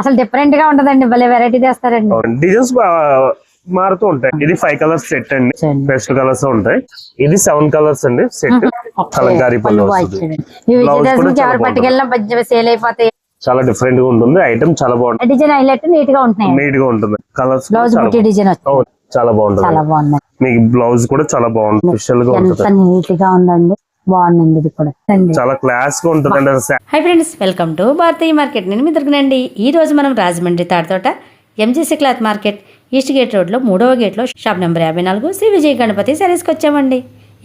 అసలు డిఫరెంట్గా ఉంటదండి భలే వెరైటీ తెస్తారండి. డిజైన్స్ మారుతూ ఉంటాయి. ఇది ఫైవ్ కలర్స్ సెట్ అండి. బెస్ట్ కలర్స్ ఉంటాయి. ఇది సెవెన్ కలర్స్ అండి సెట్ కలంకారీ పళ్ళు పట్టుకెళ్ళినా సేల్ అయిపోతాయి. చాలా డిఫరెంట్గా ఉంటుంది. ఐటమ్ చాలా బాగుంటుంది. డిజైన్ హైలైట్ నీట్గా ఉంటున్నాయి? నీట్గా ఉంటుంది. కలర్స్ బ్లౌజ్ బుట్టి డిజైన్ చాలా బాగుంటుంది. మీకు బ్లౌజ్ కూడా చాలా బాగుంటుంది. స్పెషల్గా ఉంటుంది. నీట్గా ఉందండి. బాగుందండి ఇది కూడా. అండి. చాలా క్లాస్గా ఉంటుంది hi friends welcome to Bharatiya market. నేను మీ దొరికినండి ఈ రోజు మనం Rajahmundry Tadathota MGC cloth market east gate రోడ్లో మూడవ గేట్లో షాప్ నెంబర్ యాభై నాలుగు శ్రీ విజయ్ గణపతి సారీస్కి వచ్చామండి.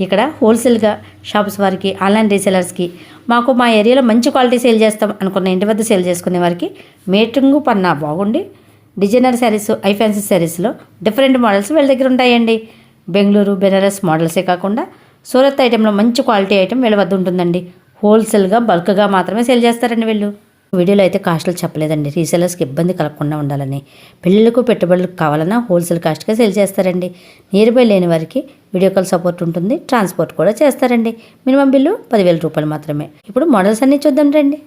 ఇక్కడ హోల్సేల్గా షాప్స్ వారికి ఆన్లైన్ రీసెలర్స్కి మాకు మా ఏరియాలో మంచి క్వాలిటీ సేల్ చేస్తాం అనుకున్న ఇంటి వద్ద సేల్ చేసుకునే వారికి మేటింగు పన్నా బాగుండి. డిజైనర్ శారీస్ ఐ ఫ్యాన్సీ శారీస్లో డిఫరెంట్ మోడల్స్ వీళ్ళ దగ్గర ఉంటాయండి. బెంగళూరు బెనారస్ మోడల్సే కాకుండా సూరత్ ఐటెంలో మంచి క్వాలిటీ ఐటెం వీళ్ళ వద్ద ఉంటుందండి. హోల్సేల్గా బల్క్గా మాత్రమే సేల్ చేస్తారండి వీళ్ళు. వీడియోలో అయితే కాస్ట్లు చెప్పలేదండి. రీసెలర్స్కి ఇబ్బంది కలగకుండా ఉండాలని. పెళ్ళిళ్ళకు పెట్టుబడులకు కావాలన్నా హోల్సేల్ కాస్ట్గా సేల్ చేస్తారండి. నియర్ బై లేని వారికి వీడియో కాల్ సపోర్ట్ ఉంటుంది. ట్రాన్స్పోర్ట్ కూడా చేస్తారండి. మినిమం బిల్లు పదివేల రూపాయలు మాత్రమే. ఇప్పుడు మోడల్స్ అన్నీ చూద్దాం రండి.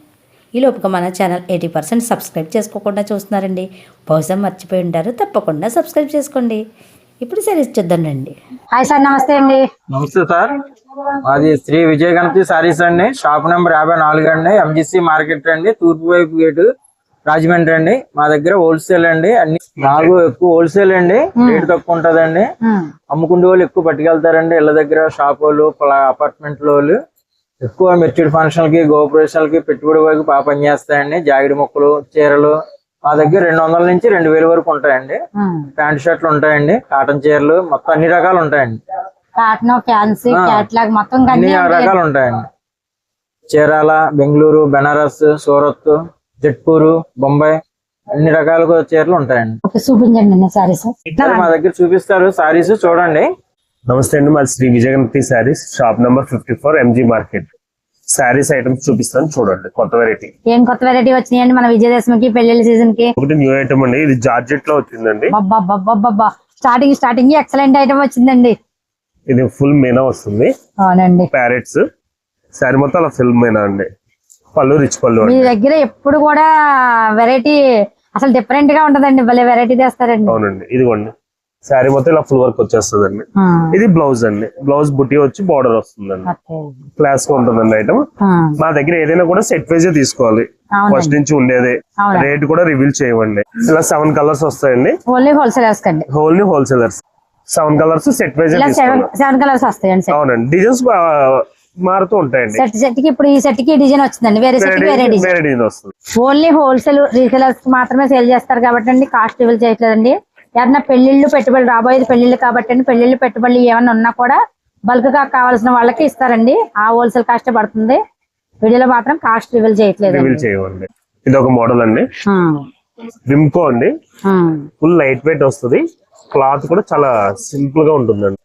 ఈ లోపుగా మన ఛానల్ ఎయిటీ పర్సెంట్ సబ్స్క్రైబ్ చేసుకోకుండా చూస్తున్నారండి. బహుశా మర్చిపోయి ఉంటారు. తప్పకుండా సబ్స్క్రైబ్ చేసుకోండి. ఇప్పుడు సరే చూద్దాం రండి హాయ్ సార్ నమస్తే అండి. నమస్తే సార్. మాది శ్రీ విజయ గణపతి సారీస్ అండి. షాప్ నెంబర్ యాభై నాలుగు అండి. ఎంజిసి మార్కెట్ అండి. తూర్పు వైపు గేటు రాజమండ్రి అండి. మా దగ్గర హోల్సేల్ అండి. అన్ని నాలుగు ఎక్కువ హోల్సేల్ అండి. రేటు తక్కువ ఉంటదండి. ఉమ్. అమ్ముకునే వాళ్ళు ఎక్కువ పట్టుకెళ్తారండి. ఇళ్ళ దగ్గర షాప్ వాళ్ళు అపార్ట్మెంట్ వాళ్ళు. ఎక్కువ మెచ్యూర్ ఫంక్షన్కి గోపురేషన్లకి పెట్టుబడి వరకు బాగా పనిచేస్తాయండి. జాగిడి మొక్కలు చీరలు మా దగ్గర రెండు వందల నుంచి రెండు వేల వరకు ఉంటాయండి. ప్యాంట్ షర్ట్లు ఉంటాయండి కాటన్ చీరలు మొత్తం అన్ని రకాలు ఉంటాయండి కాటన్ ఫ్యాన్సీ. క్యాట్లాగ్ మొత్తం అన్ని. రకాలు ఉంటాయండి చీరాల బెంగళూరు బెనారస్ సూరత్ జట్పూరు బొంబాయి అన్ని రకాల చీరలు ఉంటాయండి ఓకే చూపించండి అన్న సారీ సార్ సరే, మా దగ్గర చూపిస్తారు సారీస్ చూడండి నమస్తే అండి మా Shri Vijayaganapathi saris shop number fifty four MG market saris items చూపిస్తాను చూడండి కొత్త వెరైటీ ఏం కొత్త వెరైటీ వచ్చినాయండి మన విజయదశమికి పెళ్ళిళ్ళ సీజన్కి ఒకటి న్యూ ఐటమ్ అండి ఇది జార్జెట్లో వచ్చిందండి స్టార్టింగ్ స్టార్టింగ్ ఎక్సలెంట్ ఐటమ్ వచ్చిందండి. ఇది ఫుల్ మీనా వస్తుంది. అవునండి. ప్యారెట్స్ శారీ మొత్తం అలా ఫుల్ మీనా అండి. పళ్ళు రిచ్ పళ్ళు మీ దగ్గర ఎప్పుడు కూడా వెరైటీ అసలు డిఫరెంట్గా ఉంటదండి భలే వెరైటీ తెస్తారండి. అవునండి ఇదిగోండి. శారీ మొత్తం ఇలా ఫుల్ వర్క్ వచ్చేస్తుందండి. ఇది బ్లౌజ్ అండి. బ్లౌజ్ బుట్టి వచ్చి బార్డర్ వస్తుందండి. క్లాస్గా ఉంటుందండి ఐటమ్ మా దగ్గర ఏదైనా కూడా సెట్ వైజే తీసుకోవాలి. ఫస్ట్ నుంచి ఉండేదే. రేట్ కూడా రివీల్ చేయవండి ఇలా సెవెన్ కలర్స్ వస్తాయండి. ఓన్లీ హోల్సేలర్స్ కండి. Whole wholesalers seven colours set wise seven colours వస్తాయండి అవునండి. డిజైన్స్ మారుతూ ఉంటాయండి. సెట్ సెట్కి ఇప్పుడు ఈ సెట్కి డిజైన్ వచ్చిందండి. వేరే సెట్ వేరే డిజైన్ వస్తుంది. ఓన్లీ హోల్సేల్ రీసేలర్స్ మాత్రమే సేల్ చేస్తారు కాబట్టి అండి. కాస్ట్ రివీల్ చేయట్లేదండి. ఏదైనా పెళ్ళిళ్ళు పెట్టుబడులు రాబోయేది పెళ్ళిళ్ళు కాబట్టి పెళ్ళిళ్ళు పెట్టుబడులు ఏమైనా ఉన్నా కూడా బల్క్గా కావాల్సిన వాళ్ళకి ఇస్తారండి. ఆ హోల్సేల్ కాస్ట్ పడుతుంది. వీడియోలో మాత్రం కాస్ట్ రివీల్ చేయట్లేదు. ఇది ఒక మోడల్ అండి. విమ్కో అండి. ఫుల్ లైట్ వెయిట్ వస్తుంది. క్లాత్ కూడా చాలా సింపుల్గా ఉంటుందండి.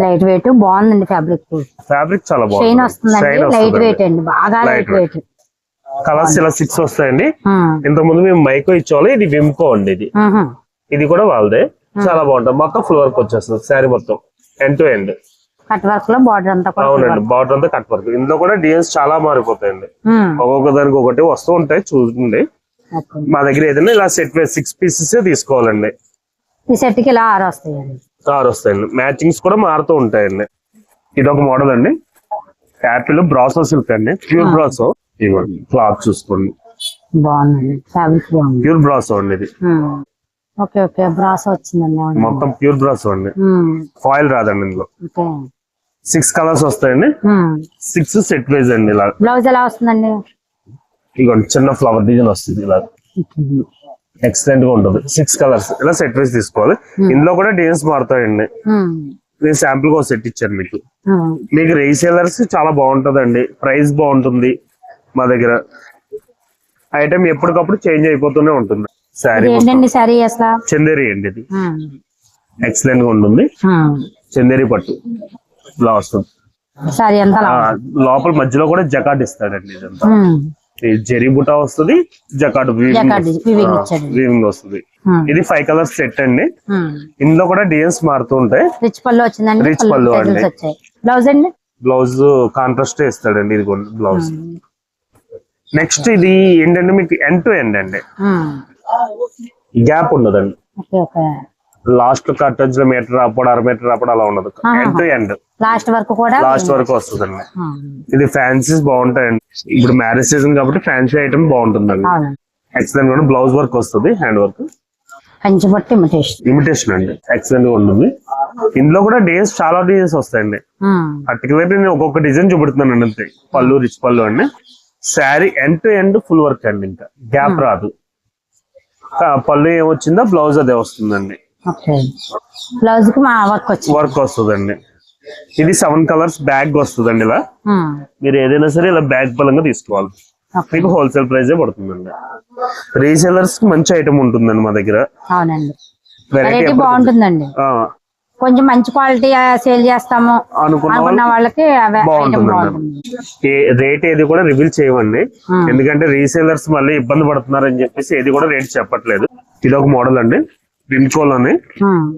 లైట్ వెయిట్ బాగుందండి ఫ్యాబ్రిక్ ఫ్యాబ్రిక్ చాలా బాగుంది. వస్తుందండి. లైట్ వెయిట్ అండి. బాగా లైట్ వెయిట్ కలర్స్ ఇలా సిక్స్ వస్తాయండి. ఇంతకు ముందు మేము మైకో ఇచ్చేవాళ్ళు. ఇది విమ్కో అండి ఇది. ఇది కూడా వాళ్ళదే. చాలా బాగుంటుంది. మొత్తం ఫుల్ వర్క్ వచ్చేస్తుంది. శారీ మొత్తం. ఎండ్ టు ఎండ్ కట్ వర్క్లో బార్డర్ అంతా అవునండి. బార్డర్ అంతా కట్ వర్క్ ఇందులో కూడా డిజైన్స్ చాలా మారిపోతాయండి. ఒక్కొక్క దానికి ఒకటి వస్తూ ఉంటాయి చూడండి. మా దగ్గర ఏదైనా ఇలా సెట్ సిక్స్ పీసెస్ తీసుకోవాలండి. ఈ సెట్కి ఇలా ఆరు వస్తాయండి. ఆరు వస్తాయండి. మ్యాచింగ్స్ కూడా మారుతూ ఉంటాయండి. ఇది ఒక మోడల్ అండి. యాపిల్ బ్రాసో సిల్క్ అండి. ప్యూర్ బ్రాసో ఇవ్వండి క్లాత్ చూసుకోండి. బాగుంది. ప్యూర్ బ్రాసో అండి ఇది. Okay okay. బ్రాస్ వచ్చిందండి. మొత్తం ప్యూర్ బ్రాసో అండి. ఫాయిల్ రాదండి ఇందులో. సిక్స్ కలర్స్ వస్తాయండి. సిక్స్ సెట్ వైజ్ అండి ఇలా. బ్లౌజ్ ఎలా వస్తుందండి? ఇదిగోండి చిన్న ఫ్లవర్ డిజైన్ వస్తుంది ఇలా. ఎక్సలెంట్గా ఉంటుంది. Six colours. ఇలా సెట్ వైజ్ తీసుకోవాలి. ఇందులో కూడా డిజైన్స్ మారుతాయండి. నేను శాంపుల్గా సెట్ ఇచ్చాను మీకు. మీకు రీసేలర్స్ చాలా బాగుంటదండి. ప్రైస్ బాగుంటుంది మా దగ్గర. ఐటమ్ ఎప్పటికప్పుడు చేంజ్ అయిపోతూనే ఉంటుంది. శారీ అసలు? చందేరి అండి ఇది. ఎక్సలెంట్గా ఉంటుంది. చందేరి పట్టు. ఇలా వస్తుంది ఆ, లోపల మధ్యలో కూడా జకాట్ ఇస్తాడండి ఇదంతా. జెరీ బుటా వస్తుంది జకాట్. వీవింగ్ వస్తుంది. ఇది ఫైవ్ కలర్స్ సెట్ అండి. ఇందులో కూడా డిజైన్స్ మారుతూ ఉంటాయి. రిచ్ పళ్ళు వచ్చిందండి. Rich పళ్ళు అండి. బ్లౌజ్ అండి? బ్లౌజ్ కాంట్రాస్ట్ ఇస్తాడండి ఇది బ్లౌజ్ నెక్స్ట్ ఇది ఏంటంటే మీకు ఎండ్ టు ఎండ్ అండి. గ్యాప్ ఉండదండి. లాస్ట్లో కట్టొచ్చు మీటర్ రాపడు అర మీటర్ రాపడు అలా ఉండదు. ఎండ్ టు ఎండ్ లాస్ట్ వరకు కూడా లాస్ట్ వరకు వస్తుందండి. ఇది ఫ్యాన్సీస్ బాగుంటాయండి. ఇప్పుడు మ్యారేజ్ సీజన్ కాబట్టి ఫ్యాన్సీ ఐటమ్ బాగుంటుందండి. ఎక్సలెంట్ కూడా బ్లౌజ్ వర్క్ వస్తుంది హ్యాండ్ వర్క్. ఇమిటేషన్ ఇమిటేషన్ అండి. ఎక్సలెంట్గా ఉంటుంది. ఇందులో కూడా డేస్ చాలా డిజైన్స్ వస్తాయండి. పర్టికులర్ నేను ఒక్కొక్క డిజైన్ చూపెడుతున్నాను అంతే. పళ్ళు రిచ్ పళ్ళు అండి. Sari end to end full work అండి ఇంకా. గ్యాప్ రాదు. పళ్ళు ఏమొచ్చిందో బ్లౌజ్ అదే వస్తుందండి. బ్లౌజ్కి మా వర్క్ వస్తుందండి. ఇది సెవెన్ కలర్స్ బ్యాగ్ వస్తుందండి ఇలా. మీరు ఏదైనా సరే ఇలా బ్యాగ్ పరంగా తీసుకోవాలి. మీకు హోల్సేల్ ప్రైజే పడుతుందండి. రీసేలర్స్కి మంచి ఐటమ్ ఉంటుందండి మా దగ్గర. వెరైటీ బాగుంటుందండి. కొంచెం మంచి క్వాలిటీ సేల్ చేస్తాము అనుకున్న వాళ్ళకి. బాగుంటుంది రేట్ ఏది కూడా రివీల్ చేయమండి. ఎందుకంటే రీసేలర్స్ మళ్ళీ ఇబ్బంది పడుతున్నారు అని చెప్పేసి ఏది కూడా రేట్ చెప్పట్లేదు. ఇది ఒక మోడల్ అండి. ఉమ్,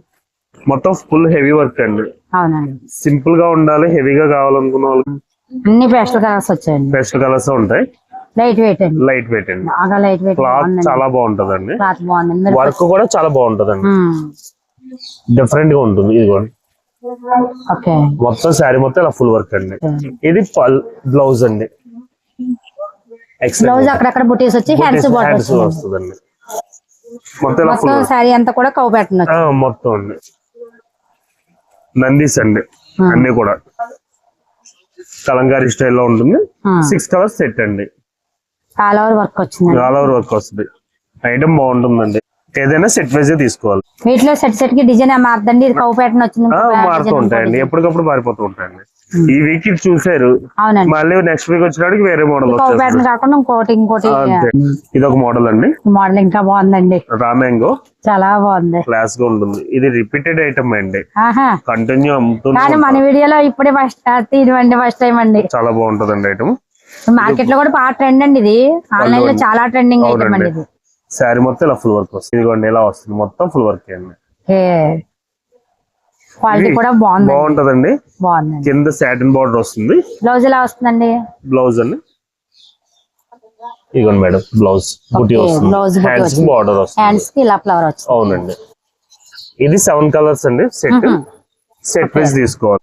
మొత్తం ఫుల్ హెవీ వర్క్ అండి. అవునండి. సింపుల్గా ఉండాలి హెవీగా కావాలనుకున్న వాళ్ళకి. అన్ని పేస్టల్ కలర్స్ వచ్చాయండి. బెస్ట్ కలర్స్ ఉంటాయి. లైట్ వెయిట్ అండి. లైట్ వెయిట్ అండి. బాగా లైట్ వెయిట్ క్లాత్ చాలా బాగుంటదండి. వర్క్ కూడా చాలా బాగుంటదండి. డిఫరెంట్గా ఉంటుంది ఇది కూడా ఓకే. మొత్తం శారీ మొత్తం ఇలా ఫుల్ వర్క్ అండి. ఇది పల్ బ్లౌజ్ అండి. బ్లౌజ్ అక్కడక్కడ బుటీస్ వచ్చి హ్యాండ్స్ వస్తుందండి. మొత్తం మొత్తం శారీ అంతా కూడా కౌ పెట్టిన ఆ, మొత్తం అండి. నందీస్ అండి. అన్ని కూడా. కలంకారీ స్టైల్లో ఉంటుంది. సిక్స్ కలర్స్ సెట్ అండి. ఆల్ ఓవర్ వర్క్ వచ్చిందండి. ఆల్ ఓవర్ వర్క్ వస్తుంది. ఐటమ్ బాగుంటుందండి. ఏదైనా సెట్ వైజ్ తీసుకోవాలి. వీటిలో సెట్ సెట్కి డిజైన్ మారుదండి ఇది కౌ ప్యాటర్న్ వచ్చింది మారుతూ ఉంటాయండి. ఎప్పటికప్పుడు మారిపోతూ ఉంటాయండి. ఈ వీక్ ఇది చూసారు మళ్ళీ నెక్స్ట్ వీక్ వచ్చినాడికి వేరే మోడల్ కాకుండా ఇంకోటి ఇంకోటి అంతే. ఇది ఒక మోడల్ అండి. మోడల్ ఇంకా బాగుందండి. రామ్యాంగో. చాలా బాగుంది. క్లాస్గా ఉంటుంది ఇది రిపీటెడ్ ఐటమ్ అండి. కంటిన్యూ అమ్ముతూనే కానీ మన. వీడియోలో ఇప్పుడే ఫస్ట్ తీయమండి ఫస్ట్ టైం అండి. చాలా బాగుంటదండి ఐటమ్ మార్కెట్లో కూడా బాగా ట్రెండ్ అండి ఇది. ఆన్లైన్లో చాలా ట్రెండింగ్ ఐటమ్ అండి ఇది. శారీ మొత్తం ఇలా ఫుల్ వర్క్ వస్తుంది. ఇదిగోండి ఇలా వస్తుంది? మొత్తం ఫుల్ వర్క్ అండి. క్వాలిటీ కూడా బాగుంది బాగుంటదండి. బాగుందండి. కింద సాటిన్ బార్డర్ వస్తుంది. బ్లౌజ్ ఎలా వస్తుందండి? బ్లౌజ్ అండి. ఇదిగోండి మేడం బ్లౌజ్ బుటీ వస్తుంది. హ్యాండ్స్కి. బార్డర్ వస్తుంది. హ్యాండ్స్కి ఇలా ఫ్లవర్ వచ్చింది అవునండి. ఇది సెవెన్ కలర్స్ అండి సెట్ సెట్ వైజ్ తీసుకోవాలి.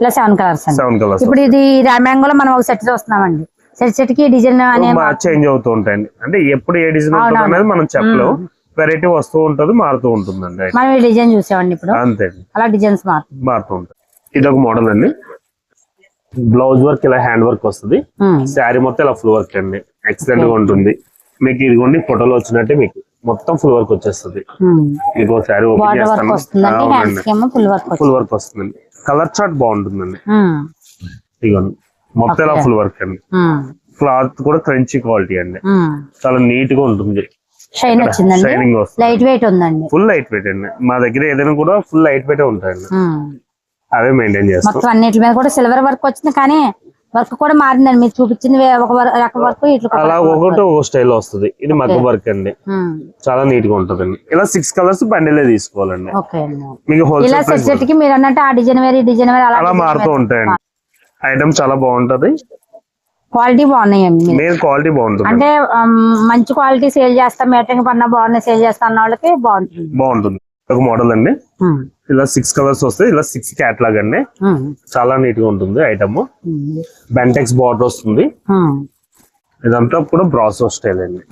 ఇలా సెవెన్ కలర్స్ సెవెన్ కలర్స్ ఇప్పుడు ఇది రామ్యాంగోలో మనం ఒక సెట్ చూస్తున్నామండి సెట్ సెట్కి డిజైన్ చేంజ్ అవుతూ ఉంటాయండి. అంటే ఎప్పుడు ఏ డిజైన్ ఉంటుంది అనేది మనం చెప్పలేము. వెరైటీ వస్తూ ఉంటుంది మారుతూ ఉంటుందండి మనం ఈ డిజైన్ చూసామండి ఇప్పుడు. అంతే అలా డిజైన్స్ మారుతూ ఉంటుంది ఇది ఒక మోడల్ అండి. బ్లౌజ్ వర్క్ ఇలా హ్యాండ్ వర్క్ వస్తుంది. శారీ మొత్తం ఇలా ఫుల్ వర్క్ అండి. ఎక్సలెంట్గా ఉంటుంది. మీకు ఇదిగోండి ఫోటోలో వచ్చినట్టే మీకు మొత్తం ఫుల్ వర్క్ వచ్చేస్తుంది. మీకు శారీ ఓపెన్ చేస్తాను. ఫుల్ వర్క్ వస్తుందండి. కలర్ చార్ట్ బాగుంటుందండి. ఇదిగోండి. మొత్తం ఫుల్ వర్క్ అండి. క్లాత్ కూడా క్రంచీ క్వాలిటీ అండి. చాలా నీట్గా ఉంటుంది షైన్ షైనింగ్ లైట్ వెయిట్ ఉందండి. ఫుల్ లైట్ వెయిట్ అండి. మా దగ్గర ఏదైనా కూడా ఫుల్ లైట్ వెయిట్ ఉంటాయండి. అవే మెయింటైన్ చేస్తాం. మొత్తం అన్నిటి మీద కూడా సిల్వర్ వర్క్ వచ్చింది కానీ వర్క్ కూడా మారిందండి. మీరు చూపించింది ఒక రకం వర్క్ ఇట్లా అలా ఒకటి ఒక స్టైల్ వస్తుంది. ఇది మగ్గ వర్క్ అండి. చాలా నీట్గా ఉంటదండి. ఇలా సిక్స్ కలర్స్ బండిలే తీసుకోవాలండి. మీకు హోల్సేల్ మీరు అన్నట్టు ఆ డిజైన్ వేరే డిజైన్ వేరే అలా అలా మారుతూ ఉంటాయండి. ఐటమ్ చాలా బాగుంటది. క్వాలిటీ బాగున్నాయండి మెయిన్ క్వాలిటీ బాగుంటుంది. అంటే మంచి క్వాలిటీ సేల్ చేస్తాం మీటరింగ్ పన్న బాగున్నాయి సేల్ చేస్తాం అన్న వాళ్ళకి బాగుంటుంది. బాగుంటుంది. ఒక మోడల్ అండి. ఇలా సిక్స్ కలర్స్ వస్తాయి ఇలా సిక్స్ క్యాట్లాగ్ అండి. చాలా నీట్గా ఉంటుంది ఐటమ్. బెంటెక్స్ బార్డర్ వస్తుంది. ఇదంతా కూడా బ్రాసో స్టైల్ అండి.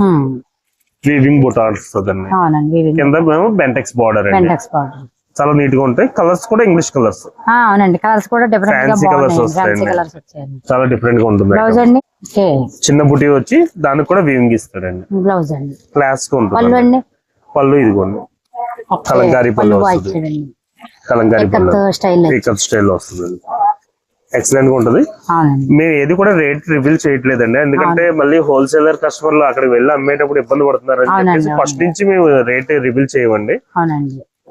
వీవింగ్ బుట్ట వస్తుంది కింద మేము బెంటెక్స్ బార్డర్ అండి. చాలా నీట్గా ఉంటాయి. కలర్స్ కూడా ఇంగ్లీష్ కలర్స్ అవునండి. కలర్స్ కూడా డిఫరెంట్ వస్తాయండి. ఫ్యాన్సీ కలర్స్ వచ్చాయండి. చాలా డిఫరెంట్గా ఉంటుంది బ్లౌజ్. అండి? చిన్న బుటీ వచ్చి దానికి కూడా వీవింగ్ ఇస్తాడండి. బ్లౌజ్ అండి. క్లాస్గా పళ్ళు ఉంటుంది పళ్ళు ఇదిగోండి. కలంకారీ పళ్ళు వస్తుంది. కలంకారీ పళ్ళు. స్టైల్ వస్తుంది ఎక్సలెంట్గా ఉంటది. మేము ఏది కూడా రేట్ రివీల్ చేయట్లేదండి. ఎందుకంటే మళ్ళీ హోల్సేలర్ కస్టమర్లు అక్కడికి వెళ్ళి అమ్మేటప్పుడు ఇబ్బంది పడుతున్నారు అని అవునండి, చెప్పేసి ఫస్ట్ నుంచి మేము రేట్ రివీల్ చేయమండి.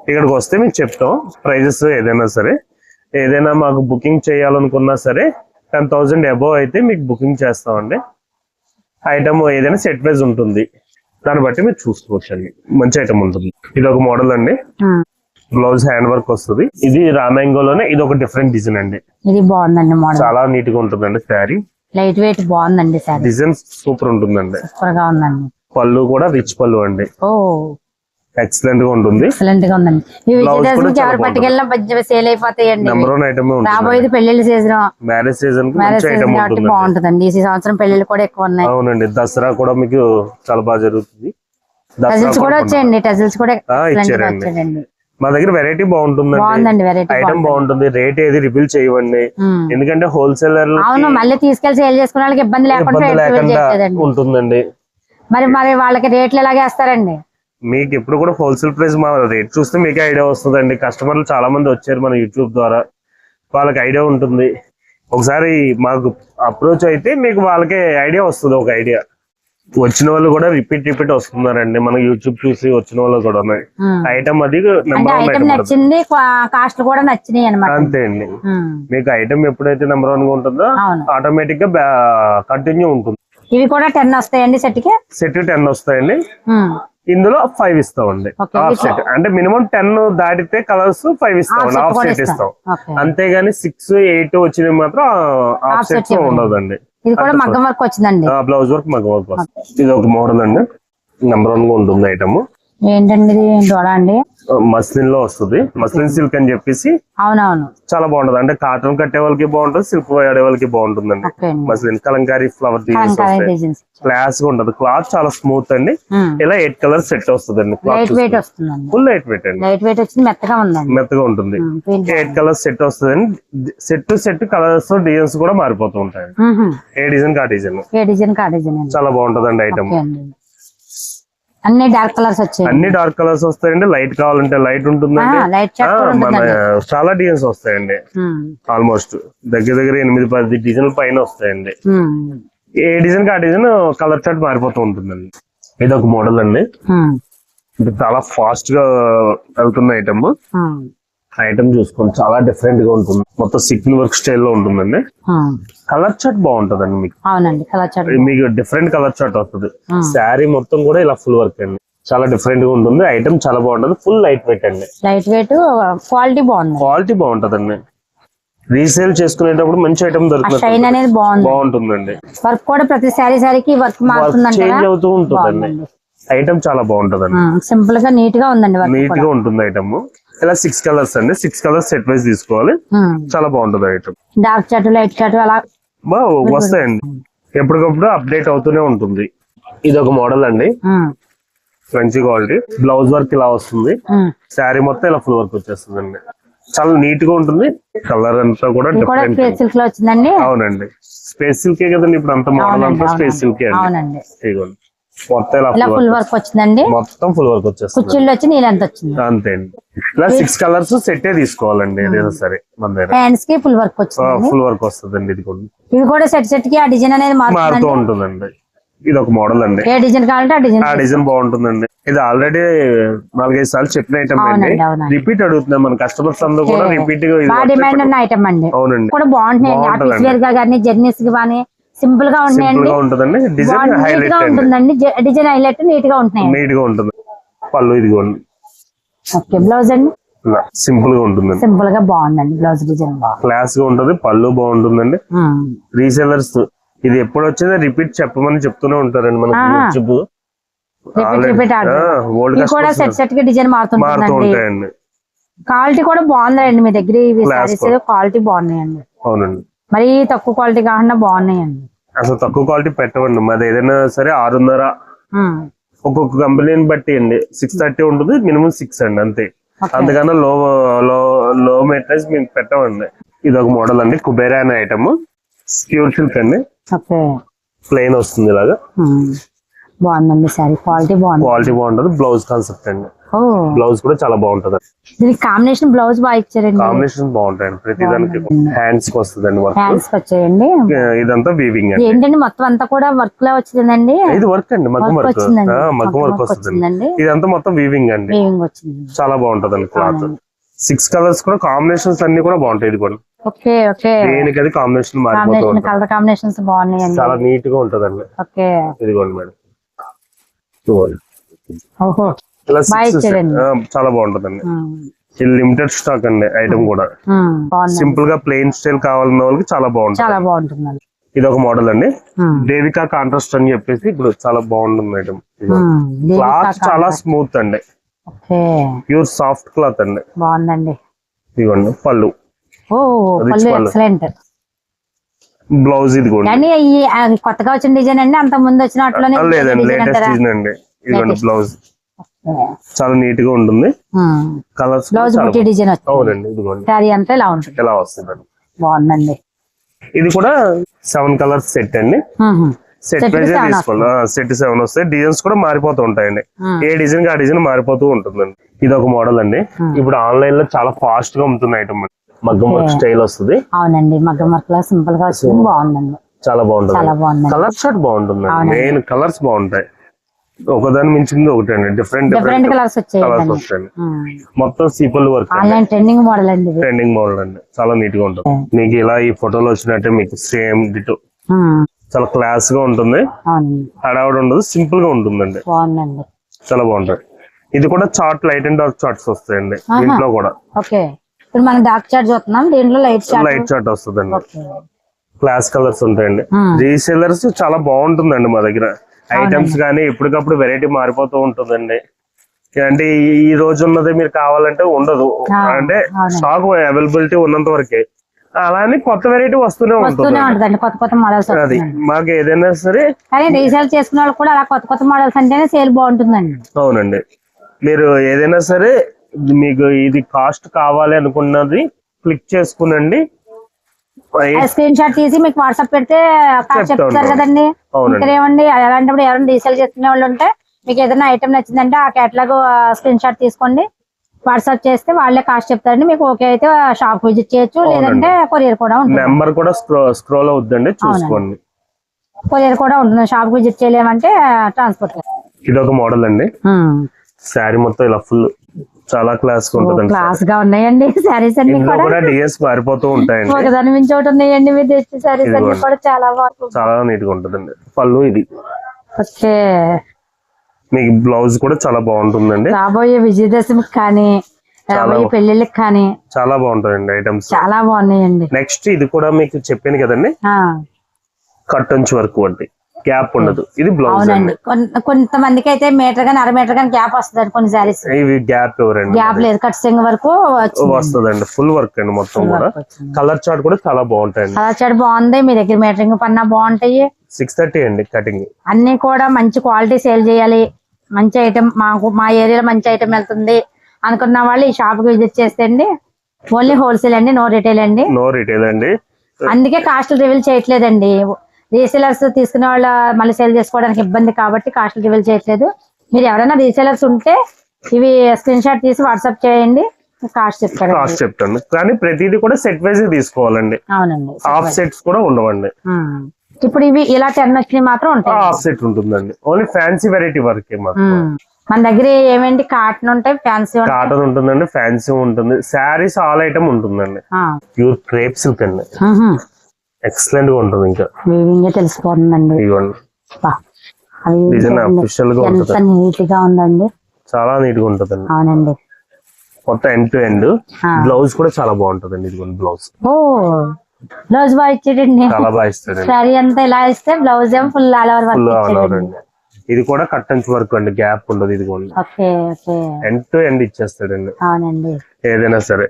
ఇక్కడికి వస్తే మీకు చెప్తాం ప్రైజెస్ ఏదైనా సరే. ఏదైనా మాకు బుకింగ్ చేయాలనుకున్నా సరే టెన్ థౌసండ్ అబోవ్ అయితే మీకు బుకింగ్ చేస్తామండి. ఐటమ్ ఏదైనా సెట్ వైజ్ ఉంటుంది. దాన్ని బట్టి మీరు చూసుకోవచ్చు అండి మంచి ఐటమ్ ఉంటుంది. ఇది ఒక మోడల్ అండి. బ్లౌజ్ హ్యాండ్ వర్క్ వస్తుంది. ఇది రామాంగోలోనే ఇది ఒక డిఫరెంట్ డిజైన్ అండి. ఇది బాగుందండి మోడల్. చాలా నీట్గా ఉంటుందండి శారీ. లైట్ వెయిట్ బాగుందండి సారీ డిజైన్ సూపర్ ఉంటుందండి. సూపర్గా ఉందండి. పళ్ళు కూడా రిచ్ పళ్ళు అండి. ఓ. ఎక్సలెంట్గా ఉంటుంది. ఎక్సలెంట్గా ఉందండి. ఈ చాలా ఎవరు పట్టుకెళ్ళినా సేల్ అయిపోతాయండి. నెంబర్ వన్ ఐటమ్ రాబోయేది పెళ్ళిళ్ళ సీజన్ మ్యారేజ్ సీజన్కి మ్యారేజ్ మంచి సీజన్ ఐటమ్ కాబట్టి ఉంటుంది బాగుంటుందండి. ఈ సంవత్సరం పెళ్ళిళ్ళు కూడా ఎక్కువ ఉన్నాయి. అవునండి. దసరా కూడా మీకు చాలా బాగా జరుగుతుంది. టజిల్స్ కూడా వచ్చాయండి. టజిల్స్ కూడా ఇచ్చారండి. మా దగ్గర వెరైటీ వెరైటీ ఐటమ్ బాగుంటుంది. రేట్ ఏది రివీల్ చేయవండి. ఎందుకంటే హోల్సేలర్ అవును మళ్ళీ తీసుకెళ్ళి సేల్ చేసుకునే వాళ్ళకి ఇబ్బంది లేకుండా ఉంటుందండి. మరి మరి వాళ్ళకి రేట్లు ఎలాగే వేస్తారండి మీకు ఎప్పుడు కూడా హోల్సేల్ ప్రైస్ మా రేట్ చూస్తే మీకు ఐడియా వస్తుందండి. కస్టమర్లు చాలా మంది వచ్చారు మన యూట్యూబ్ ద్వారా. వాళ్ళకి ఐడియా ఉంటుంది. ఒకసారి మాకు అప్రోచ్ అయితే మీకు వాళ్ళకి ఐడియా వస్తుంది ఒక ఐడియా వచ్చిన వాళ్ళు కూడా రిపీట్ రిపీట్ వస్తున్నారండి. మన యూట్యూబ్ చూసి వచ్చిన వాళ్ళు కూడా. ఐటమ్ అది నెంబర్ వన్ నచ్చింది కాస్ట్ కూడా నచ్చినాయి అనమాట అంతే అండి. మీకు ఐటమ్ ఎప్పుడైతే నెంబర్ వన్గా ఉంటుందో ఆటోమేటిక్గా కంటిన్యూ ఉంటుంది. ఇవి కూడా టెన్ వస్తాయండి సెట్కి? సెట్ టెన్ వస్తాయండి. ఇందులో ఫైవ్ ఇస్తామండి హాఫ్ సెట్ అంటే మినిమం టెన్ దాటితే కలర్స్ ఫైవ్ ఇస్తామండి హాఫ్ సెట్ ఇస్తాం. Okay. అంతేగాని సిక్స్ ఎయిట్ వచ్చినవి మాత్రం హాఫ్ సెట్స్ ఇవ్వండి. ఉండదండి. ఇది కూడా మగ్గం వర్క్ వచ్చిందండి. బ్లౌజ్ వర్క్ మగ వర్క్ ఇది ఒక మోడల్ అండి. నెంబర్ వన్గా ఉంటుంది ఐటమ్ ఏంటండి ఇది? అండి. మస్లిన్లో వస్తుంది. మస్లిన్ సిల్క్ అని చెప్పేసి అవునవును. చాలా బాగుంటది. అంటే కాటన్ కట్టే వాళ్ళకి బాగుంటుంది సిల్క్ వాడే వాళ్ళకి బాగుంటుందండి. అండి. మస్లిన్ కలంకారీ ఫ్లవర్ డిజైన్స్ క్లాస్గా ఉంటది. క్లాత్ చాలా స్మూత్ అండి. ఇలా ఎయిట్ కలర్ సెట్ వస్తుందండి లైట్ క్లాత్ వెయిట్ వస్తుందండి. ఫుల్ లైట్ వెయిట్ అండి. లైట్ వెయిట్ వచ్చింది మెత్తగా ఉందండి. మెత్తగా ఉంటుంది. ఎయిట్ కలర్స్ సెట్ వస్తుందండి. Set to set colours designs కూడా మారిపోతూ ఉంటాయి. ఏ డిజైన్ కా డిజైన్? ఏ డిజైన్ కా డిజైన్ అండి. చాలా ఐటమ్. ఓకే అండి. అన్ని డార్క్ కలర్స్ వచ్చాయి. అన్ని డార్క్ కలర్స్ వస్తాయండి. లైట్ కావాలంటే లైట్ ఉంటుందండి. ఆ, చాలా డిజైన్స్ వస్తాయండి. ఆల్మోస్ట్ దగ్గర దగ్గర ఎనిమిది పది డిజైన్ల పైన వస్తాయండి. ఉమ్, ఏ డిజైన్ కా డిజైన్ కలర్ చార్ట్ మారిపోతూ ఉంటుందండి. ఇది ఒక మోడల్ అండి. ఇది చాలా ఫాస్ట్గా వెళ్తున్న ఐటమ్ ఐటమ్ చూసుకోండి చాలా డిఫరెంట్గా ఉంటుంది. మొత్తం సిక్కిన్ వర్క్ స్టైల్లో ఉంటుందండి. కలర్ చార్ట్ బాగుంటదండి మీకు. అవునండి కలర్ చాట్ మీకు డిఫరెంట్ కలర్ చార్ట్ వస్తుంది. శారీ మొత్తం కూడా ఇలా ఫుల్ వర్క్ అండి. చాలా డిఫరెంట్గా ఉంటుంది. ఐటమ్ చాలా బాగుంటుంది. ఫుల్ లైట్ వెయిట్ అండి. లైట్ వెయిట్ క్వాలిటీ బాగుంది క్వాలిటీ బాగుంటదండి. రీసేల్ చేసుకునేటప్పుడు మంచి ఐటమ్ దొరుకుతుంది. షైన్ అనేది బాగుంది. బాగుంటుందండి. వర్క్ కూడా ప్రతి సారీ సారీకి వర్క్ చేంజ్ అవుతూ ఉంటుందండి. ఐటమ్ చాలా బాగుంటదండి. సింపుల్గా నీట్గా ఉందండి నీట్గా ఉంటుంది ఐటమ్ ఇలా సిక్స్ కలర్స్ అండి. సిక్స్ కలర్స్ సెట్ వైజ్ తీసుకోవాలి. చాలా బాగుంటుంది item dark chart light chart అలా? వస్తాయండి. ఎప్పటికప్పుడు అప్డేట్ అవుతూనే ఉంటుంది. ఇది ఒక మోడల్ అండి. మంచి క్వాలిటీ బ్లౌజ్ వర్క్ ఇలా వస్తుంది. శారీ మొత్తం ఇలా ఫుల్ వర్క్ వచ్చేస్తుంది అండి చాలా నీట్గా ఉంటుంది. కలర్ అంతా కూడా డిఫరెంట్ అవునండి. స్పేస్ సిల్కే కదండి ఇప్పుడు అంత మోడల్ అంతా స్పేస్. సిల్కే అండి. మొత్తం ఇలా ఫుల్. వర్క్ వచ్చిందండి. మొత్తం ఫుల్ వర్క్ వచ్చేస్తుంది. కుర్చీల్లో వచ్చి నీళ్ళంత వచ్చింది. అంతే అండి. ఇలా సిక్స్ కలర్స్ సెట్టే తీసుకోవాలండి ఏదైనా సరే మన దగ్గర. హ్యాండ్స్కి ఫుల్ వర్క్ వచ్చింది ఫుల్ వర్క్ వస్తుందండి ఇది కూడా. సెట్ సెట్కి ఆ డిజైన్ అనేది మారుతూ ఉంటుందండి. ఇది ఒక మోడల్ అండి. ఏ డిజైన్ కావాలంటే ఆ డిజైన్ ఆ డిజైన్ బాగుంటుందండి. ఇది ఆల్రెడీ నాలుగైదు సార్లు చెప్పిన ఐటమ్ అండి. రిపీట్ అడుగుతున్నాం మన కస్టమర్స్ అందరూ కూడా రిపీట్గా డిమాండ్ ఉన్న ఐటమ్ అండి. అవునండి. కూడా బాగుంటున్నాయండి. ఆఫీస్ బాగుంటుందండి. వేర్గా కానీ జర్నీస్కి కానీ సింపుల్గా సింపుల్గా ఉంటుందండి. డిజైన్ హైలైట్గా అండి. ఉంటుందండి. డిజైన్ హైలైట్ నీట్గా ఉంటున్నాయి. నీట్గా ఉంటుంది. పళ్ళు ఇదిగోండి ఓకే బ్లౌజ్ అండి? సింపుల్గా ఉంటుందండి. సింపుల్గా బాగుందండి బ్లౌజ్ డిజైన్ క్లాస్గా ఉంటుంది పళ్ళు బాగుంటుందండి. రీసెలర్స్ ఇది ఎప్పుడు వచ్చిందో రిపీట్ చెప్పమని చెప్తూనే ఉంటారండి మనకి. యూట్యూబ్ ఇవి కూడా సెట్ సెట్ డిజైన్ క్వాలిటీ కూడా బాగుందండి మీ దగ్గర క్వాలిటీ బాగున్నాయండి. అవునండి. మరి తక్కువ క్వాలిటీ కాకుండా బాగున్నాయండి. అసలు తక్కువ క్వాలిటీ పెట్టవండి. మాది ఏదైనా సరే ఆరున్నర. ఒక్కొక్క కంపెనీని బట్టి అండి. సిక్స్ థర్టీ ఉంటుంది మినిమం సిక్స్ అండి అంతే. అందుకన్నా లో లో లో మెయింటెనెన్స్ మేము పెట్టమండి. ఇది ఒక మోడల్ అండి కుబేరా అనే ఐటమ్ ప్యూర్ సిల్క్ అండి. ప్లెయిన్ వస్తుంది ఇలాగా. బాగుందండి సారీ. క్వాలిటీ బాగుంది. క్వాలిటీ బాగుంటది బ్లౌజ్ కాన్సెప్ట్ అండి. బ్లౌజ్ కూడా చాలా బాగుంటది. దీనికి కాంబినేషన్ బ్లౌజ్ బాగా ఇచ్చారండి. కాంబినేషన్ బాగుంటాయండి. ప్రతి దానికి హ్యాండ్స్కి వస్తుందండి వర్క్. హ్యాండ్స్ వచ్చాయండి. ఇదంతా వీవింగ్ అండి. ఏంటండి మొత్తం అంతా కూడా వర్క్ లా వచ్చిందండి? ఇది వర్క్ అండి మగ్గం వర్క్ మగ్గం వర్క్ వస్తుందండి ఇదంతా మొత్తం వీవింగ్ అండి. చాలా బాగుంటదండి క్లాత్ సిక్స్ కలర్స్ కూడా కాంబినేషన్స్ అన్ని కూడా బాగుంటాయి ఇది కూడా. Okay okay. దేనికి అది కాంబినేషన్ కలర్ కాంబినేషన్స్ బాగున్నాయండి. చాలా నీట్గా ఉంటదండి. ఓకే. ఇదిగోండి మేడం. ఓహో. ఇలా చాలా బాగుంటదండి. ఇది లిమిటెడ్ స్టాక్ అండి ఐటమ్ కూడా. ఉమ్, బాగుంది సింపుల్గా ప్లెయిన్ స్టైల్ కావాలన్న వాళ్ళకి చాలా బాగుంటుంది. చాలా ఇది ఒక మోడల్ అండి. ఉమ్, దేవికా కాంట్రాస్ట్ అని చెప్పేసి ఇప్పుడు చాలా బాగుంటుంది దేవికా క్లాత్ చాలా స్మూత్ అండి. ప్యూర్ సాఫ్ట్ క్లాత్ అండి. బాగుందండి. ఇదిగోండి పళ్ళు. బ్లౌజ్ ఆ, కొత్తగా వచ్చిన డిజైన్ అండి అంత ముందు వచ్చిన వాటిలోనే ఆ, లేదండి లేటెస్ట్ డిజైన్ అండి. ఇదిగోండి. బ్లౌజ్ చాలా నీట్గా ఉంటుంది కలర్స్ బ్లౌజ్ బుట్టి డిజైన్ అవునండి ఇదిగోండి. శారీ అంతా ఇలా ఉంటుంది? ఎలా వస్తుందండి బాగుందండి. ఇది కూడా సెవెన్ కలర్స్ సెట్ అండి. సెట్ ప్రైజ్ తీసుకోవాలి సెట్ సెవెన్ వస్తాయి డిజైన్స్ కూడా మారిపోతూ ఉంటాయండి. ఏ డిజైన్ ఆ డిజైన్ మారిపోతూ ఉంటుందండి. ఇది ఒక మోడల్ అండి. ఇప్పుడు ఆన్లైన్లో చాలా ఫాస్ట్గా అమ్ముతున్న ఐటమ్ మగ్గం వర్క్ స్టైల్ వస్తుంది. అవునండి మగ్గం వర్క్ లా సింపుల్గా వచ్చింది బాగుందండి. చాలా బాగుంటుంది. కలర్ షర్ట్ బాగుంటుంది. మెయిన్ కలర్స్ బాగుంటాయి. ఒకదాని మించింది ఒకటి అండి డిఫరెంట్ డిఫరెంట్ కలర్స్ కలర్స్ వచ్చాయి వస్తాయండి. మొత్తం సీపల్ వర్క్ ఆన్లైన్ ట్రెండింగ్ మోడల్ అండి ట్రెండింగ్ మోడల్ అండి. చాలా నీట్గా ఉంటుంది. మీకు ఇలా ఈ ఫోటోలో వచ్చినట్టే మీకు సేమ్ డిటో చాలా క్లాస్గా ఉంటుంది. హడావుడి ఉండదు సింపుల్గా ఉంటుందండి. చాలా బాగుంటది. ఇది కూడా chart light and dark charts వస్తాయండి. దీంట్లో కూడా. ఓకే. ఇప్పుడు మనం డార్క్ చార్ట్ చూస్తున్నాం. దీంట్లో లైట్ చార్ట్ లైట్ చార్ట్ వస్తుందండి. క్లాస్ కలర్స్ ఉంటాయండి. రీసేలర్స్ చాలా బాగుంటుందండి మా దగ్గర. ఐటమ్స్ కానీ ఎప్పటికప్పుడు వెరైటీ మారిపోతూ ఉంటుందండి. అంటే ఈ- రోజు ఉన్నది మీరు కావాలంటే ఉండదు. అంటే. స్టాక్ అవైలబిలిటీ ఉన్నంత వరకే. అలానే కొత్త వెరైటీ వస్తూనే ఉంటుంది కొత్త కొత్త మోడల్స్ అది మాకు ఏదైనా సరే కానీ రీసేల్ చేసుకున్న వాళ్ళు కూడా అలా కొత్త కొత్త మోడల్స్ అంటేనే సేల్ బాగుంటుందండి. అవునండి. మీరు ఏదైనా సరే మీకు ఇది కాస్ట్ కావాలి అనుకున్నది క్లిక్ చేసుకునండి. స్క్రీన్ షాట్ తీసి మీకు వాట్సాప్ పెడితే చెప్తారు. కదండి. ఏమండి అలాంటప్పుడు ఎవరైనా రీసేల్ చేసుకునే వాళ్ళు ఉంటే మీకు ఏదైనా ఐటమ్ నచ్చిందంటే ఆ కేటలాగ్ స్క్రీన్ షాట్ తీసుకోండి. వాట్సాప్ చేస్తే వాళ్ళే కాస్ట్ చెప్తారండి. మీకు ఓకే అయితే షాప్ విజిట్ చేయొచ్చు లేదంటే కొరియర్ కూడా ఉంటుంది. నెంబర్ కూడా స్క్రో స్క్రోల్ అవుద్దండి చూసుకోండి. కొరియర్ కూడా ఉంటుంది. షాప్ విజిట్ చేయలేమంటే ట్రాన్స్పోర్ట్ ఇది ఒక మోడల్ అండి. శారీ మొత్తం ఇలా ఫుల్ చాలా క్లాస్ క్లాస్గా ఉన్నాయండి. శారీస్ అన్ని కూడా డిఎస్ మారిపోతూ ఉంటాయండి. ఒకదాని మించి ఒకటి ఉన్నాయండి మీరు తెచ్చిన శారీస్ అన్ని. కూడా చాలా బాగుంటుంది చాలా నీట్గా ఉంటుందండి. పళ్ళు ఇది. ఓకే. మీకు బ్లౌజ్ కూడా చాలా బాగుంటుందండి. రాబోయే విజయదశమికి కానీ రాబోయే పెళ్ళిళ్ళకి కానీ చాలా బాగుంటాయండి ఐటమ్స్ చాలా బాగున్నాయండి. నెక్స్ట్ ఇది కూడా మీకు చెప్పాను కదండి. కట్టంచు వరకు వంటి. గ్యాప్ ఉండదు. ఇది బ్లౌజ్ అవునండి. కొంతమందికి అయితే మీటర్ గానీ అర మీటర్ గానీ గ్యాప్ వస్తుంది కొన్ని శారీస్. ఇవి గ్యాప్ ఎవరండి గ్యాప్ లేదు. కట్ సింగ్ వరకు వస్తుందండి. ఫుల్ వర్క్ అండి మొత్తం కూడా. కలర్ చార్ట్ కూడా చాలా బాగుంటాయండి. అలా చెడు బాగుంది. మీ దగ్గర మీటరింగ్ పన్నా బాగుంటాయి. సిక్స్ థర్టీ అండి కటింగ్. అన్ని కూడా మంచి క్వాలిటీ సేల్ చేయాలి. మంచి ఐటమ్ మాకు మా ఏరియాలో మంచి ఐటమ్ వెళ్తుంది అనుకున్న వాళ్ళు ఈ షాప్కి విజిట్ చేస్తే అండి ఓన్లీ హోల్సేల్ అండి నో రిటైల్ అండి. నో రిటైల్ అండి. అందుకే కాస్ట్ రివీల్ చేయట్లేదండి. రీసేలర్స్ తీసుకునే వాళ్ళ మళ్ళీ సేల్ చేసుకోవడానికి ఇబ్బంది కాబట్టి కాస్ట్ రివీల్ చేయట్లేదు. మీరు ఎవరైనా రీసేలర్స్ ఉంటే ఇవి స్క్రీన్ షాట్ తీసి వాట్సాప్ చేయండి. కాస్ట్ చెప్తారు. కాస్ట్ చెప్తాను. కానీ ప్రతిదీ కూడా సెట్ వైజ్ తీసుకోవాలండి. అవునండి. హాఫ్ సెట్స్ కూడా ఉండవండి. ఇప్పుడు ఇవి ఇలా టెన్ మాత్రం ఉంటాయి. హాఫ్ సెట్ ఉంటుందండి. ఓన్లీ ఫ్యాన్సీ వెరైటీ వరకే. మన దగ్గర ఏమేంటి? కాటన్ ఉంటాయి ఫ్యాన్సీ కాటన్ ఉంటుందండి ఫ్యాన్సీ ఉంటుంది. శారీస్ ఆల్ ఐటమ్ ఉంటుందండి. ప్యూర్ క్రేప్ సిల్క్ అండి. ఎక్సలెంట్గా ఉంటుంది ఇంకా. వీవింగే తెలిసిపోతుందండి. అవి డిజైన్. అఫిషియల్గా ఉంటుంది నీట్గా ఉందండి. చాలా నీట్గా ఉంటుందండి. అవునండి. మొత్తం ఎండ్ టు ఎండ్. బ్లౌజ్ కూడా చాలా బాగుంటుందండి ఇదిగోండి బ్లౌజ్ ఓ బ్లౌజ్ బాగా ఇచ్చాడండి. చాలా బాగా ఇస్తాడండి. శారీ అంతా ఇలా ఇస్తే బ్లౌజ్ ఏమో full all over full work all అండి. ఇది కూడా కట్టంచు వర్క్ అండి గ్యాప్ ఉండదు ఇదిగోండి okay okay. End to end ఇచ్చేస్తాడండి. అవునండి. ఏదైనా సరే.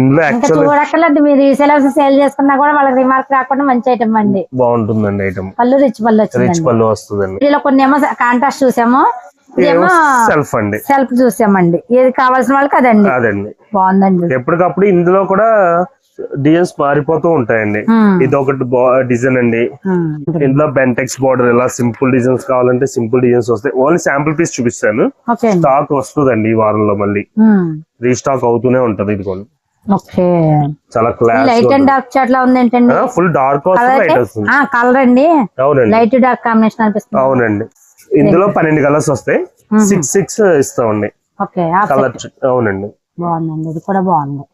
ఇందులో చూడక్కర్లేదు మీరు రీసేలర్స్ సేల్ చేసుకున్నా కూడా వాళ్ళకి రిమార్క్ రాకుండా మంచి ఐటమ్ అండి. బాగుంటుందండి ఐటమ్ పళ్ళు రిచ్ పళ్ళు రిచ్ వచ్చిందండి పళ్ళు వస్తుందండి. వీటిలో కొన్ని ఏమో కాంట్రాస్ట్ చూసాము. ఇదేమో సెల్ఫ్ అండి. సెల్ఫ్ చూసామండి. ఏది కావాల్సిన వాళ్ళకి అదండి. అదండి. బాగుందండి. ఎప్పటికప్పుడు ఇందులో కూడా డిజైన్స్ మారిపోతూ ఉంటాయండి. ఇది ఒకటి డిజైన్ అండి. ఇందులో బెంటెక్స్ బార్డర్ ఇలా సింపుల్ డిజైన్స్ కావాలంటే సింపుల్ డిజైన్స్ వస్తాయి. ఓన్లీ శాంపుల్ పీస్ చూపిస్తాను. స్టాక్ వస్తుందండి ఈ వారంలో మళ్ళీ. రీస్టాక్ అవుతూనే ఉంటది ఇది కొన్ని ఓకే. చాలా లైట్ అండ్ డార్క్ చాట్ లా ఉంది ఏంటండి? ఫుల్ డార్క్ వస్తుంది లైట్ వస్తుంది. కలర్ అండి. అవునండి. లైట్ డార్క్ కాంబినేషన్ అనిపిస్తుంది. అవునండి. ఇందులో పన్నెండు కలర్స్ వస్తాయి. సిక్స్ సిక్స్ ఇస్తామండి. ఓకే కలర్ అవునండి. బాగుందండి ఇది కూడా బాగుంది.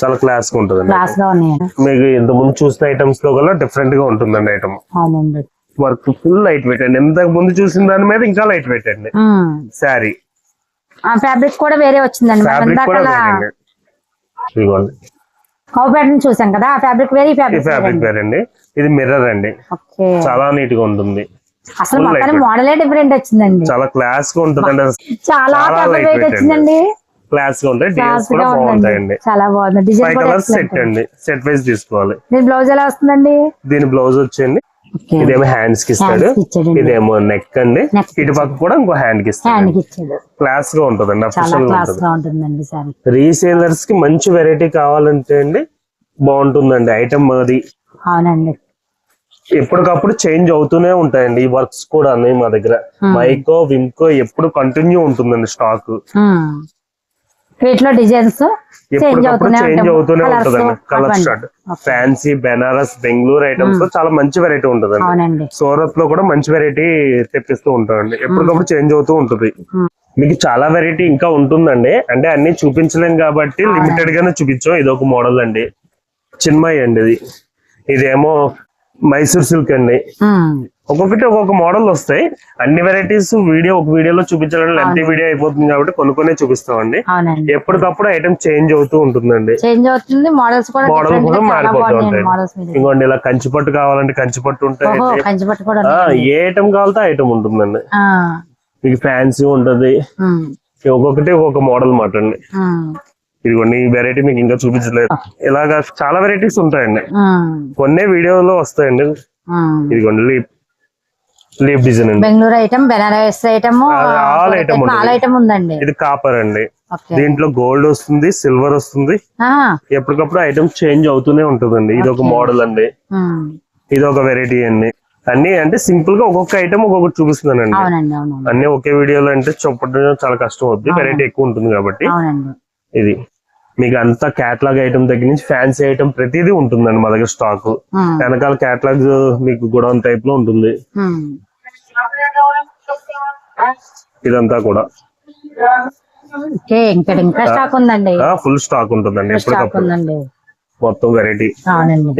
చాలా క్లాస్గా ఉంటుందండి క్లాస్గా ఉన్నాయండి. మీకు ఇంత ముందు చూసిన ఐటమ్స్లో కల్లా డిఫరెంట్గా ఉంటుందండి ఐటమ్ అవునండి. వర్క్ ఫుల్ లైట్ వెయిట్ అండి. ఇంతకు ముందు చూసిన దాని మీద ఇంకా లైట్ వెయిట్ అండి. శారీ ఆ ఫ్యాబ్రిక్ కూడా వేరే వచ్చిందండి. ఫ్యాబ్రిక్ కూడా. ఇదిగోండి. కౌ ప్యాటర్న్ చూసాం కదా ఆ ఫ్యాబ్రిక్ వేరే ఈ ఈ ఫ్యాబ్రిక్ ఫ్యాబ్రిక్ వేర్ అండి ఇది మిర్రర్ అండి. ఓకే. చాలా నీట్గా ఉంటుంది. అసలు full మొత్తం lightweight. మోడలే డిఫరెంట్ వచ్చిందండి. చాలా క్లాస్గా ఉంటుందండి చాలా చాలా పెద్ద వెయిట్ వచ్చిందండి క్లాస్గా ఉంటాయి. క్లాస్ డిజైన్స్ కూడా గా ఉందండి. బాగుంటాయండి. చాలా బాగుంది. డిజైన్ ఫైవ్ కూడా కలర్స్ excellent సెట్ అండి. సెట్ వైజ్ తీసుకోవాలి. దీని బ్లౌజ్ ఎలా వస్తుందండి? దీని బ్లౌజ్ వచ్చేయండి. ఇదేమో హ్యాండ్స్కి ఇస్తాడు. ఇదేమో నెక్ అండి. ఇటు పక్క కూడా ఇంకో హ్యాండ్కి ఇస్తాడు క్లాస్గా ఉంటుందండి అఫీషియల్ రీసేలర్స్కి మంచి వెరైటీ కావాలంటే అండి బాగుంటుందండి. ఐటమ్ అది అవునండి. ఎప్పటికప్పుడు చేంజ్ అవుతూనే ఉంటాయండి ఈ వర్క్స్ కూడా అన్ని మా దగ్గర. మైకో విమ్కో ఎప్పుడు కంటిన్యూ ఉంటుందండి స్టాక్ Hmm. వీటిలో డిజైన్స్ చేంజ్ అవుతూనే ఉంటుందండి. Colour. Start fancy Banaras Bengaluru ఐటమ్స్లో చాలా మంచి వెరైటీ ఉంటుందండి. సూరత్లో కూడా మంచి వెరైటీ తెప్పిస్తూ ఉంటామండి ఎప్పటికప్పుడు చేంజ్ అవుతూ ఉంటుంది. Hmm. మీకు చాలా వెరైటీ ఇంకా ఉంటుందండి. అంటే అన్ని చూపించలేం కాబట్టి లిమిటెడ్ గానే చూపించాం. ఇది ఒక మోడల్ అండి. చిన్మయి అండి ఇది. ఇదేమో మైసూర్ సిల్క్ అండి. ఒక్కొక్కటి ఒక్కొక్క మోడల్ వస్తాయి. అన్ని వెరైటీస్ వీడియో ఒక వీడియోలో చూపించడం లెంత్ వీడియో అయిపోతుంది కాబట్టి కొన్ని కొన్ని చూపిస్తామండి ఎప్పటికప్పుడు ఐటమ్ చేంజ్ అవుతూ ఉంటుందండి. చేంజ్ అవుతుంది మోడల్స్ కూడా మోడల్ కూడా మారిపోతూ ఉంటాయి ఇంకోండి ఇలా కంచి పట్టు కావాలంటే ఉంటాయి. కంచిపట్టు ఉన్నాయి. ఏ ఐటమ్ కావాలంటే ఐటమ్ ఉంటుందండి. మీకు ఫ్యాన్సీ ఉంటది. ఒక్కొక్కటి ఒక్కొక్క మోడల్ మాట అండి. ఇదిగోండి ఈ వెరైటీ మీకు ఇంకా చూపించలేదు. ఇలాగా చాలా వెరైటీస్ ఉంటాయండి. కొన్ని వీడియోలో వస్తాయండి. ఇదిగోండి లీప్ లీప్ డిజైన్ అండి. Bengaluru item Banaras item item పాల ఉంటుంది. ఐటమ్ ఉందండి. ఇది కాపర్ అండి. దీంట్లో గోల్డ్ వస్తుంది సిల్వర్ వస్తుంది. ఎప్పటికప్పుడు ఐటమ్ చేంజ్ అవుతూనే ఉంటుందండి. ఇది ఒక మోడల్ అండి. ఇది ఒక వెరైటీ అండి. అన్ని అంటే సింపుల్గా ఒక్కొక్క ఐటమ్ ఒక్కొక్కటి చూపిస్తున్నానండి. అవునండి అవునండి. అన్ని ఒకే వీడియోలో అంటే చెప్పడం చాలా కష్టం అవుతుంది వెరైటీ ఎక్కువ ఉంటుంది కాబట్టి. ఇది. మీకు అంతా క్యాటలాగ్ ఐటమ్ దగ్గర నుంచి ఫ్యాన్సీ ఐటమ్ ప్రతిదీ ఉంటుందండి మా దగ్గర స్టాక్ Hmm. వెనకాల క్యాటలాగ్ మీకు గొడవన్ టైప్లో ఉంటుంది. Hmm. ఇదంతా కూడా. ఫుల్ స్టాక్ ఉంటుందండి ఎప్పటికప్పుడు. మొత్తం వెరైటీ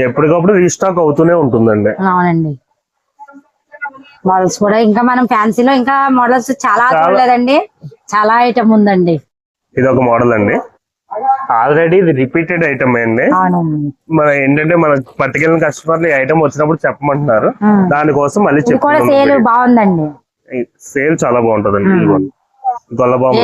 ఎప్పటికప్పుడు రీస్టాక్ అవుతూనే ఉంటుందండి. అవునండి. మోడల్స్ కూడా ఇంకా మనం ఫ్యాన్సీలో ఇంకా మోడల్స్ చాలా చాలా. చూడలేదండి. చాలా ఐటమ్ ఉందండి. ఇది ఒక మోడల్ అండి. ఆల్రెడీ ఇది రిపీటెడ్ ఐటమ్ అండి మన ఏంటంటే మన పట్టుకెళ్ళిన కస్టమర్లు ఈ ఐటమ్ వచ్చినప్పుడు చెప్పమంటున్నారు. దానికోసం మళ్ళీ బాగుందండి. సేల్ చాలా బాగుంటుందండి గొల్లబాంబు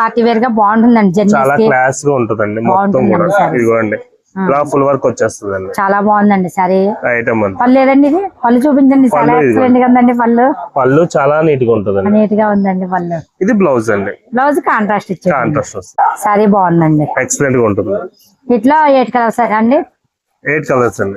పార్టీ వేర్గా బాగుంటుందండి చాలా క్లాస్గా ఉంటుందండి మొత్తం కూడా. ఇదిగోండి. ఇలా ఫుల్ వర్క్ వచ్చేస్తుందండి. చాలా బాగుందండి సరే ఐటమ్ పళ్ళు ఏదండి ఇది? పళ్ళు చూపించండి చాలా పళ్ళు ఇదిగోండి. ఎక్సలెంట్ కదండి పళ్ళు. పళ్ళు చాలా నీట్గా ఉంటుందండి. నీట్గా ఉందండి పళ్ళు. ఇది బ్లౌజ్ అండి. బ్లౌజ్ కాంట్రాస్ట్ ఇచ్చారు కాంట్రాస్ట్ సారీ బాగుందండి. ఎక్సలెంట్గా ఉంటుంది. ఇట్లా ఎయిట్ కలర్స్ అండి. ఎయిట్ కలర్స్ అండి.